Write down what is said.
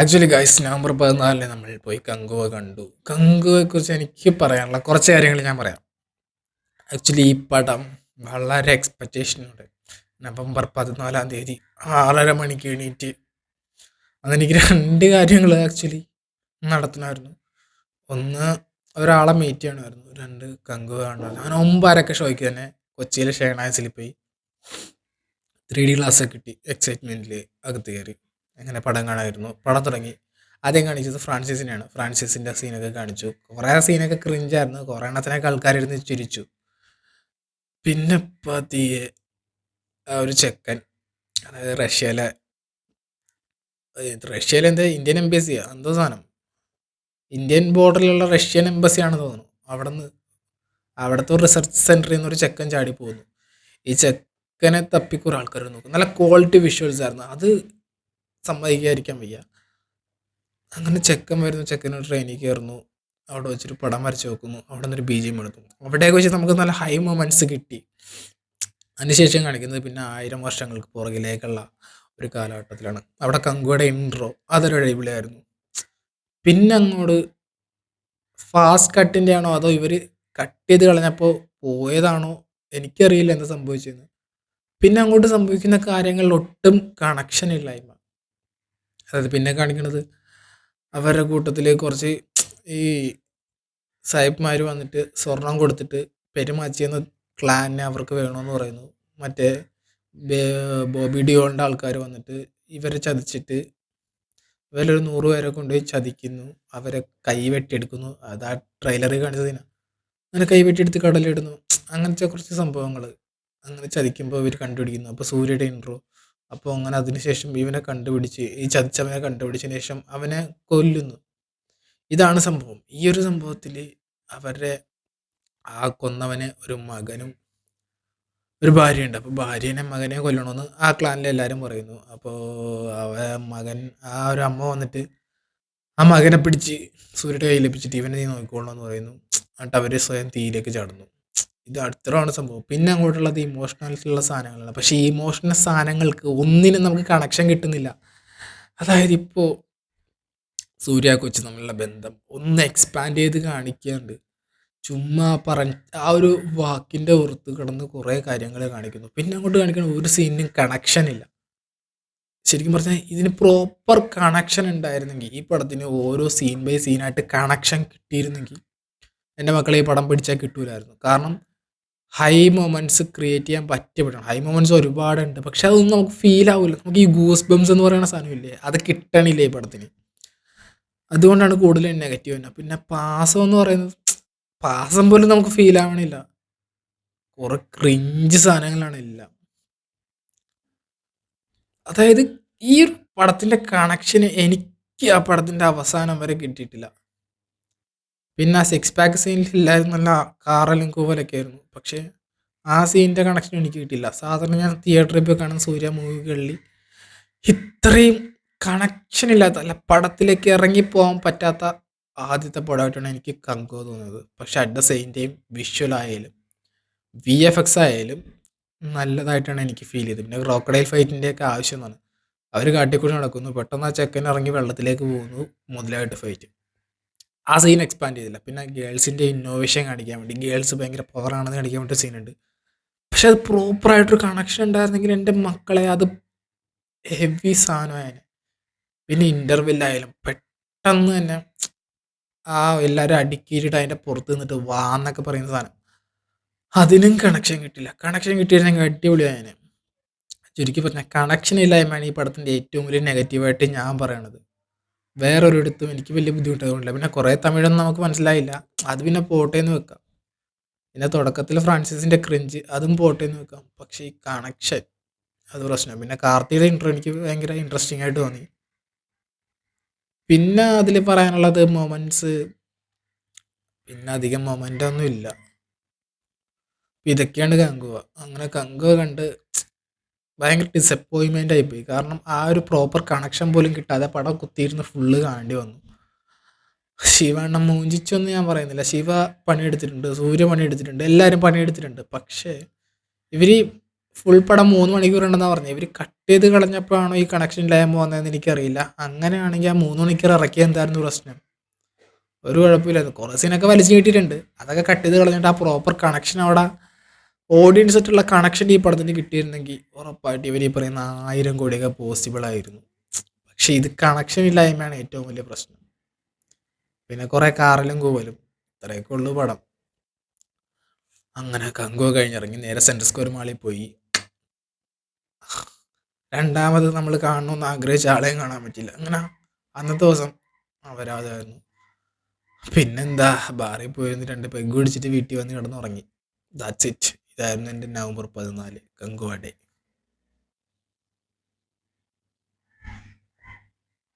Actually guys November പതിനാലിന് നമ്മൾ പോയി കങ്കുവ കണ്ടു. കങ്കുവയെ കുറിച്ച് എനിക്ക് പറയാനുള്ള കുറച്ച് കാര്യങ്ങൾ ഞാൻ പറയാം. ആക്ച്വലി ഈ പടം വളരെ എക്സ്പെക്റ്റേഷനുണ്ട് നവംബർ പതിനാലാം തീയതി ആറര മണിക്ക് എണീറ്റ് അതെനിക്ക് രണ്ട് കാര്യങ്ങൾ ആക്ച്വലി നടത്തണമായിരുന്നു ഒന്ന് ഒരാളെ മീറ്റ് ചെയ്യണമായിരുന്നു രണ്ട് കങ്കുവ കാണുമായിരുന്നു അങ്ങനെ ഒമ്പതരക്കെ ഷോയ്ക്ക് തന്നെ കൊച്ചിയിലെ ഷേണായസിൽ പോയി. ത്രീ ഡി ഗ്ലാസ് കിട്ടി. എക്സൈറ്റ്മെന്റിൽ അകത്ത് കയറി. അങ്ങനെ പടം കാണാമായിരുന്നു പടം തുടങ്ങി. ആദ്യം കാണിച്ചത് ഫ്രാൻസിസിനെയാണ്. ഫ്രാൻസിസിന്റെ സീനൊക്കെ കാണിച്ചു. കുറേ സീനൊക്കെ ക്രിഞ്ചായിരുന്നു കുറേ എണ്ണത്തിനൊക്കെ ആൾക്കാരിരുന്ന് ചിരിച്ചു. പിന്നെ പതിയെ ഒരു ചെക്കൻ. അതായത് റഷ്യയിലെ റഷ്യയിലെ എന്താ? ഇന്ത്യൻ എംബസി എന്തോ സാധനം. ഇന്ത്യൻ ബോർഡറിലുള്ള റഷ്യൻ എംബസിയാണ് തോന്നുന്നു. അവിടെ നിന്ന് അവിടുത്തെ ഒരു റിസർച്ച് സെന്ററിൽ നിന്ന് ഒരു ചെക്കൻ ചാടി പോകുന്നു ഈ ചെക്കനെ തപ്പിക്കുറേ ആൾക്കാർ നോക്കും. നല്ല ക്വാളിറ്റി വിഷ്വൽസ് ആയിരുന്നു. അത് സമ്മതിക്കാതിരിക്കാൻ വയ്യ. അങ്ങനെ ചെക്കൻ വരുന്നു. ചെക്കന് ട്രെയിനിൽ കയറുന്നു. അവിടെ വെച്ചൊരു പടം വരച്ച് വെക്കുന്നു. അവിടെ നിന്നൊരു ബി ജി എം എടുത്തു. അവിടെയൊക്കെ വെച്ച് നമുക്ക് നല്ല ഹൈ മൊമെന്റ്സ് കിട്ടി. അതിനുശേഷം കാണിക്കുന്നത് പിന്നെ ആയിരം വർഷങ്ങൾക്ക് പുറകിലേക്കുള്ള ഒരു കാലഘട്ടത്തിലാണ്. അവിടെ കങ്കുവയുടെ ഇൻട്രോ അതൊരു അടിപൊളിയായിരുന്നു. പിന്നെ അങ്ങോട്ട് ഫാസ്റ്റ് കട്ടിന്റെ ആണോ അതോ ഇവർ കട്ട് ചെയ്ത് കളഞ്ഞപ്പോൾ പോയതാണോ എനിക്കറിയില്ല എന്താ സംഭവിച്ചതെന്ന്. പിന്നെ അങ്ങോട്ട് സംഭവിക്കുന്ന കാര്യങ്ങളിൽ ഒട്ടും കണക്ഷൻ ഇല്ലായ്മ. അതായത് പിന്നെ കാണിക്കണത് അവരുടെ കൂട്ടത്തിൽ കുറച്ച് ഈ സാഹിബ്മാർ വന്നിട്ട് സ്വർണം കൊടുത്തിട്ട് പെരുമാച്ചിയെന്ന ക്ലാനെ അവർക്ക് വേണമെന്ന് പറയുന്നു. മറ്റേ ബോബി ഡിയോളിന്റെ ആൾക്കാർ വന്നിട്ട് ഇവരെ ചതിച്ചിട്ട് ഇവരൊരു നൂറ് പേരെ കൊണ്ട് ചതിക്കുന്നു. അവരെ കൈ വെട്ടിയെടുക്കുന്നു. അത് ആ ട്രെയിലറിൽ കാണിച്ചതിനാ. അങ്ങനെ കൈ വെട്ടിയെടുത്ത് കടലിടുന്നു. അങ്ങനത്തെ കുറച്ച് സംഭവങ്ങൾ അങ്ങനെ ചതിക്കുമ്പോൾ ഇവർ കണ്ടുപിടിക്കുന്നു. അപ്പോൾ സൂര്യയുടെ ഇൻട്രോ അപ്പോൾ അങ്ങനെ അതിനുശേഷം ഇവനെ കണ്ടുപിടിച്ച് ഈ ചതിച്ചവനെ കണ്ടുപിടിച്ചതിന് ശേഷം അവനെ കൊല്ലുന്നു. ഇതാണ് സംഭവം. ഈ ഒരു സംഭവത്തിൽ അവരുടെ ആ കൊന്നവന് ഒരു മകനും ഒരു ഭാര്യയുണ്ട്. അപ്പോൾ ഭാര്യനെ മകനെ കൊല്ലണമെന്ന് ആ ക്ലാനിലെ എല്ലാവരും പറയുന്നു. അപ്പോൾ അവ മകൻ ആ ഒരു അമ്മ വന്നിട്ട് ആ മകനെ പിടിച്ച് സൂര്യയുടെ കയ്യിൽ ലഭിച്ചിട്ട് ഇവനെ നീ നോക്കിക്കോളണം എന്ന് പറയുന്നു. എന്നിട്ട് അവർ സ്വയം തീയിലേക്ക് ചാടുന്നു. ഇത് അടുത്തതാണ് സംഭവം. പിന്നെ അങ്ങോട്ടുള്ളത് ഇമോഷണലായിട്ടുള്ള സാധനങ്ങളാണ്. പക്ഷേ ഈ ഇമോഷണൽ സാധനങ്ങൾക്ക് ഒന്നിനും നമുക്ക് കണക്ഷൻ കിട്ടുന്നില്ല. അതായത് ഇപ്പോൾ സൂര്യ കൊച്ച് തമ്മിലുള്ള ബന്ധം ഒന്ന് എക്സ്പാൻഡ് ചെയ്ത് കാണിക്കാണ്ട് ചുമ്മാ പറഞ്ഞ ആ ഒരു വാക്കിന്റെ പുറത്ത് കിടന്ന് കുറേ കാര്യങ്ങൾ കാണിക്കുന്നു. പിന്നെ അങ്ങോട്ട് കാണിക്കുന്ന ഒരു സീനിനും കണക്ഷൻ ഇല്ല. ശരിക്കും പറഞ്ഞാൽ ഇതിന് പ്രോപ്പർ കണക്ഷൻ ഉണ്ടായിരുന്നെങ്കിൽ ഈ പടത്തിന് ഓരോ സീൻ ബൈ സീനായിട്ട് കണക്ഷൻ കിട്ടിയിരുന്നെങ്കിൽ എന്റെ മക്കളെ ഈ പടം പിടിച്ചാൽ കിട്ടൂലായിരുന്നു. കാരണം ഹൈ മൊമെന്റ്സ് ക്രിയേറ്റ് ചെയ്യാൻ പറ്റിയ പടമാണ് ഹൈ മൊമെന്റ്സ് ഒരുപാടുണ്ട്. പക്ഷെ അതൊന്നും നമുക്ക് ഫീൽ ആവില്ല നമുക്ക് ഈ ഗൂസ് ബംസ് എന്ന് പറയുന്ന സാധനമില്ലേ? അത് കിട്ടണില്ല ഈ പടത്തിന്? അതുകൊണ്ടാണ് കൂടുതൽ നെഗറ്റീവ് തന്നെ പിന്നെ പാസം എന്ന് പറയുന്നത് പാസം പോലും നമുക്ക് ഫീൽ ആവണില്ല. കുറെ ക്രിഞ്ച് സാധനങ്ങളാണ് എല്ലാം. അതായത് ഈ ഒരു പടത്തിന്റെ കണക്ഷന് എനിക്ക് ആ പടത്തിന്റെ അവസാനം വരെ കിട്ടിയിട്ടില്ല. പിന്നെ ആ സിക്സ് പാക്ക് എല്ലാവരും നല്ല കാറലും കൂവലൊക്കെ ആയിരുന്നു. പക്ഷേ ആ സീനിന്റെ കണക്ഷൻ എനിക്ക് കിട്ടിയില്ല. സാധാരണ ഞാൻ തിയേറ്ററിൽ പോയി കാണുന്ന സൂര്യ മൂവികളിൽ ഇത്രയും കണക്ഷൻ ഇല്ലാത്ത അല്ല പടത്തിലേക്ക് ഇറങ്ങിപ്പോകാൻ പറ്റാത്ത ആദ്യത്തെ പടമായിട്ടാണ് എനിക്ക് കങ്കോ തോന്നുന്നത് പക്ഷെ at the same time visual ആയാലും വി എഫ് എക്സ് ആയാലും നല്ലതായിട്ടാണ് എനിക്ക് ഫീൽ ചെയ്തത്. പിന്നെ റോക്കഡൈൽ ഫൈറ്റിന്റെ ഒക്കെ എന്നാണ് അവർ കാട്ടിക്കൂടി നടക്കുന്നു. പെട്ടെന്ന് ആ ചെക്കൻ ഇറങ്ങി വെള്ളത്തിലേക്ക് പോകുന്നു. മുതലായിട്ട് ഫൈറ്റ് ആ സീൻ എക്സ്പാൻഡ് ചെയ്തില്ല. പിന്നെ ഗേൾസിന്റെ ഇന്നോവേഷൻ കാണിക്കാൻ വേണ്ടി. ഗേൾസ് ഭയങ്കര പവറാണെന്ന് കാണിക്കാൻ വേണ്ടി സീനുണ്ട് പക്ഷെ അത് പ്രോപ്പറായിട്ടൊരു കണക്ഷൻ ഉണ്ടായിരുന്നെങ്കിൽ എന്റെ മക്കളെ അത് ഹെവി സാധനമായേനെ. പിന്നെ ഇന്റർവെല്ലായാലും പെട്ടെന്ന് തന്നെ ആ എല്ലാവരും അടുക്കിയിട്ടിട്ട് അതിന്റെ പുറത്ത് നിന്നിട്ട് വാ എന്നൊക്കെ പറയുന്ന സാധനം. അതിനും കണക്ഷൻ കിട്ടില്ല. കണക്ഷൻ കിട്ടിയിരുന്നെങ്കിൽ അടിപൊളിയായനെ. ചുരുക്കി പറഞ്ഞാൽ കണക്ഷൻ ഇല്ലായ്മയാണ് ഈ പടത്തിന്റെ ഏറ്റവും വലിയ നെഗറ്റീവായിട്ട് ഞാൻ പറയണത്. വേറൊരിടത്തും എനിക്ക് വലിയ ബുദ്ധിമുട്ടായതുകൊണ്ടില്ല. പിന്നെ കുറേ തമിഴൊന്നും നമുക്ക് മനസ്സിലായില്ല. അത് പിന്നെ പോട്ടേന്ന് വെക്കാം. പിന്നെ തുടക്കത്തിൽ ഫ്രാൻസിസിന്റെ ക്രിഞ്ച് അതും പോട്ടേന്ന് വെക്കാം. പക്ഷേ ഈ കണക്ഷൻ അത് പ്രശ്നം. പിന്നെ കാർത്തിയുടെ ഇൻട്രോ എനിക്ക് ഭയങ്കര ഇൻട്രസ്റ്റിംഗ് ആയിട്ട് തോന്നി. പിന്നെ അതിൽ പറയാനുള്ളത് മൊമെന്റ്സ് പിന്നെ അധികം മൊമെന്റ് ഒന്നും ഇല്ല. ഇതൊക്കെയാണ് കങ്കുവ അങ്ങനെ കങ്കുവ കണ്ട് ഭയങ്കര ഡിസപ്പോയിൻമെന്റ് ആയിപ്പോയി കാരണം ആ ഒരു പ്രോപ്പർ കണക്ഷൻ പോലും കിട്ടാതെ പടം കുത്തിയിരുന്ന് ഫുള്ള് കാണേണ്ടി വന്നു. ശിവണ്ണം മൂഞ്ചിച്ചൊന്നും ഞാൻ പറയുന്നില്ല. ശിവ പണിയെടുത്തിട്ടുണ്ട് സൂര്യ പണിയെടുത്തിട്ടുണ്ട് എല്ലാവരും പണിയെടുത്തിട്ടുണ്ട്. പക്ഷേ ഇവർ ഫുൾ പടം മൂന്ന് മണിക്കൂർ ഉണ്ടെന്നാണ് പറഞ്ഞത് ഇവർ കട്ട് ചെയ്ത് കളഞ്ഞപ്പോഴാണോ ഈ കണക്ഷൻ ലയം പോകുന്നതെന്ന് എനിക്കറിയില്ല. അങ്ങനെയാണെങ്കിൽ ആ മൂന്ന് മണിക്കൂർ ഇറക്കിയ എന്തായിരുന്നു പ്രശ്നം? ഒരു കുഴപ്പമില്ലായിരുന്നു. കുറേ സീനൊക്കെ വലിച്ചു കിട്ടിയിട്ടുണ്ട് അതൊക്കെ കട്ട് ചെയ്ത് കളഞ്ഞിട്ട് ആ പ്രോപ്പർ കണക്ഷൻ അവിടെ ഓഡിയൻസ് ആയിട്ടുള്ള കണക്ഷൻ ഈ പടത്തിന് കിട്ടിയിരുന്നെങ്കിൽ ഉറപ്പായിട്ട് ഇവർ ഈ പറയുന്ന ആയിരം കോടിയൊക്കെ പോസിബിൾ ആയിരുന്നു. പക്ഷേ ഇത് കണക്ഷൻ ഇല്ലായ്മയാണ് ഏറ്റവും വലിയ പ്രശ്നം. പിന്നെ കുറേ കാറിലും കൂവലും ഇത്രയൊക്കെ ഉള്ളു പടം. അങ്ങനെ കങ്കോ കഴിഞ്ഞിറങ്ങി നേരെ സെൻട്രൽ സ്ക്വയർ മാളിൽ പോയി. രണ്ടാമത് നമ്മൾ കാണണമെന്ന് ആഗ്രഹിച്ച ആളെയും കാണാൻ പറ്റില്ല. അങ്ങനെ അന്നത്തെ ദിവസം അവരാതായിരുന്നു. പിന്നെന്താ ബാറിൽ പോയിരുന്ന് രണ്ട് പെഗ് പിടിച്ചിട്ട് വീട്ടിൽ വന്ന് കിടന്നുറങ്ങി. ദാറ്റ്സ് ഇറ്റ് ഇതായിരുന്നു എന്റെ നവംബർ പതിനാല് ഗംഗുവ ഡേ.